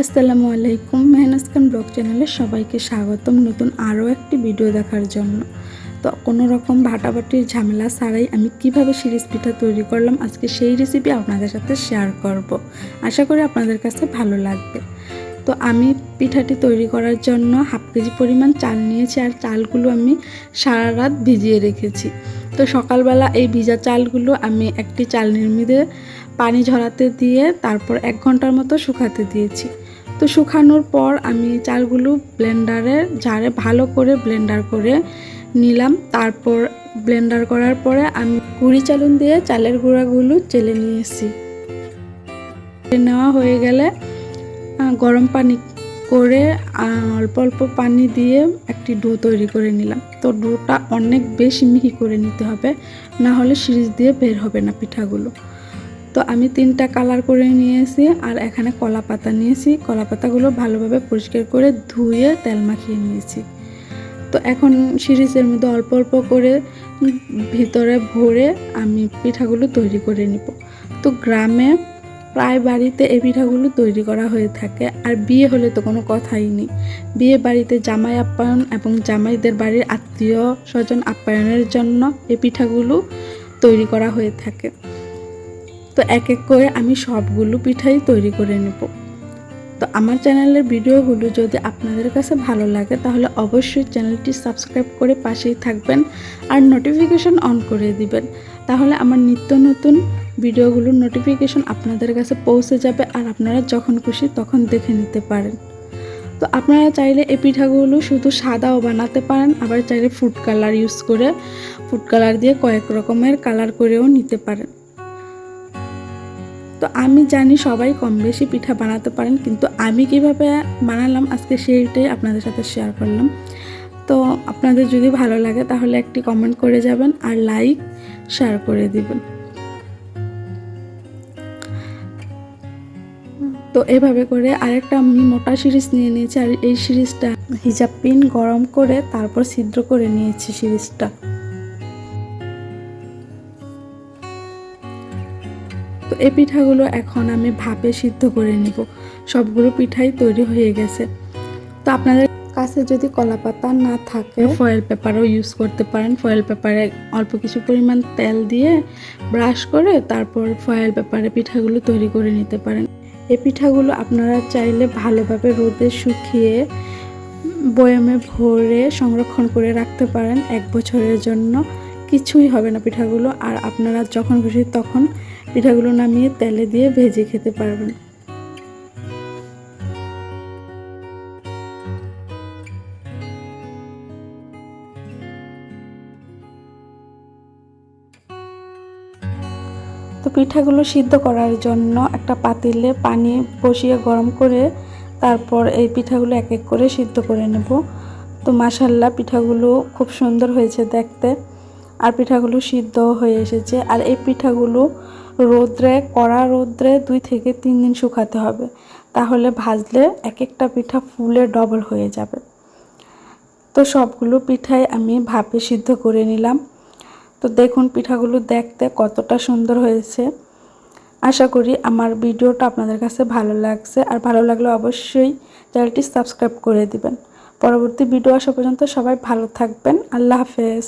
আসসালামু আলাইকুম মেহনাজ খান ব্লগ চ্যানেলে সবাইকে স্বাগতম নতুন আরও একটি ভিডিও দেখার জন্য। তো কোনো রকম ভাটাভাটির ঝামেলা ছাড়াই আমি কীভাবে সিরিজ পিঠা তৈরি করলাম আজকে সেই রেসিপি আপনাদের সাথে শেয়ার করব। আশা করি আপনাদের কাছে ভালো লাগবে। তো আমি পিঠাটি তৈরি করার জন্য হাফ কেজি পরিমাণ চাল নিয়েছি আর চালগুলো আমি সারা রাত ভিজিয়ে রেখেছি। তো সকালবেলা এই ভিজা চালগুলো আমি একটি চাল নির্মিতে পানি ঝরাতে দিয়ে তারপর এক ঘণ্টার মতো শুকাতে দিয়েছি। তো শুকানোর পর আমি চালগুলো ব্লেন্ডারে ঝাড়ে ভালো করে ব্লেন্ডার করে নিলাম। তারপর ব্লেন্ডার করার পরে আমি কুড়ি চালুন দিয়ে চালের গুঁড়াগুলো চেলে নিয়েছি। নেওয়া হয়ে গেলে গরম পানি করে অল্প অল্প পানি দিয়ে একটি ডো তৈরি করে নিলাম। তো ডোটা অনেক বেশি মিহি করে নিতে হবে, না হলে সিরিজ দিয়ে বের হবে না পিঠাগুলো। তো আমি তিনটা কালার করে নিয়েছি আর এখানে কলা পাতা নিয়েছি। কলা পাতাগুলো ভালোভাবে পরিষ্কার করে ধুয়ে তেল মাখিয়ে নিয়েছি। তো এখন সিরিজের মধ্যে অল্প অল্প করে ভিতরে ভরে আমি পিঠাগুলো তৈরি করে নিব। তো গ্রামে প্রায় বাড়িতে এই পিঠাগুলো তৈরি করা হয়ে থাকে, আর বিয়ে হলে তো কোনো কথাই নেই। বিয়ে বাড়িতে জামাই আপ্যায়ন এবং জামাইদের বাড়ির আত্মীয় স্বজন আপ্যায়নের জন্য এই পিঠাগুলো তৈরি করা হয়ে থাকে। তো এক এক করে আমি সবগুলো পিঠাই তৈরি করে নেব। তো আমার চ্যানেলের ভিডিওগুলো যদি আপনাদের কাছে ভালো লাগে, তাহলে অবশ্যই চ্যানেলটি সাবস্ক্রাইব করে পাশেই থাকবেন আর নোটিফিকেশন অন করে দিবেন। তাহলে আমার নিত্য নতুন ভিডিওগুলোর নোটিফিকেশন আপনাদের কাছে পৌঁছে যাবে আর আপনারা যখন খুশি তখন দেখে নিতে পারেন। তো আপনারা চাইলে এই পিঠাগুলো শুধু সাদাও বানাতে পারেন, আবার চাইলে ফুড কালার ইউজ করে ফুড কালার দিয়ে কয়েক রকমের কালার করেও নিতে পারেন। তো আমি জানি সবাই কম বেশি পিঠা বানাতে পারেন, কিন্তু আমি কীভাবে বানালাম আজকে সেইটাই আপনাদের সাথে শেয়ার করলাম। তো আপনাদের যদি ভালো লাগে তাহলে একটি কমেন্ট করে যাবেন আর লাইক শেয়ার করে দিবেন। তো এভাবে করে আরেকটা আমি মোটা সিরিজ নিয়ে নিয়েছি, আর এই সিরিজটা হিজাব পিন গরম করে তারপর ছিদ্র করে নিয়েছি সিরিজটা। তো এই পিঠাগুলো এখন আমি ভাপে সিদ্ধ করে নিব। সবগুলো পিঠাই তৈরি হয়ে গেছে। তো আপনাদের কাছে যদি কলা পাতা না থাকে ফয়েল পেপারও ইউজ করতে পারেন। ফয়েল পেপারে অল্প কিছু পরিমাণ তেল দিয়ে ব্রাশ করে তারপর ফয়েল পেপারে পিঠাগুলো তৈরি করে নিতে পারেন। এই পিঠাগুলো আপনারা চাইলে ভালোভাবে রোদে শুকিয়ে বয়ামে ভরে সংরক্ষণ করে রাখতে পারেন এক বছরের জন্য। কিছুই হবে না পিঠাগুলো। আর আপনারা যখন খুশি তখন পিঠাগুলো নামিয়ে তেলে দিয়ে ভেজে খেতে পারবেন। তো পিঠাগুলো সিদ্ধ করার জন্য একটা পাতিলে পানি বসিয়ে গরম করে তারপর এই পিঠাগুলো এক এক করে সিদ্ধ করে নেব। তো মাসাল্লা পিঠাগুলো খুব সুন্দর হয়েছে দেখতে। আর পিঠাগুলো সিদ্ধ হয়ে এসেছে। আর এই পিঠাগুলো রোদ্রে, কড়া রোদ্রে দুই থেকে তিন দিন শুকাতে হবে। তাহলে ভাজলে এক একটা পিঠা ফুলে ডবল হয়ে যাবে। তো সবগুলো পিঠাই আমি ভাপে সিদ্ধ করে নিলাম। তো দেখুন পিঠাগুলো দেখতে কতটা সুন্দর হয়েছে। আশা করি আমার ভিডিওটা আপনাদের কাছে ভালো লাগছে। আর ভালো লাগলে অবশ্যই চ্যানেলটি সাবস্ক্রাইব করে দিবেন। পরবর্তী ভিডিও আসা পর্যন্ত সবাই ভালো থাকবেন। আল্লাহ হাফেজ।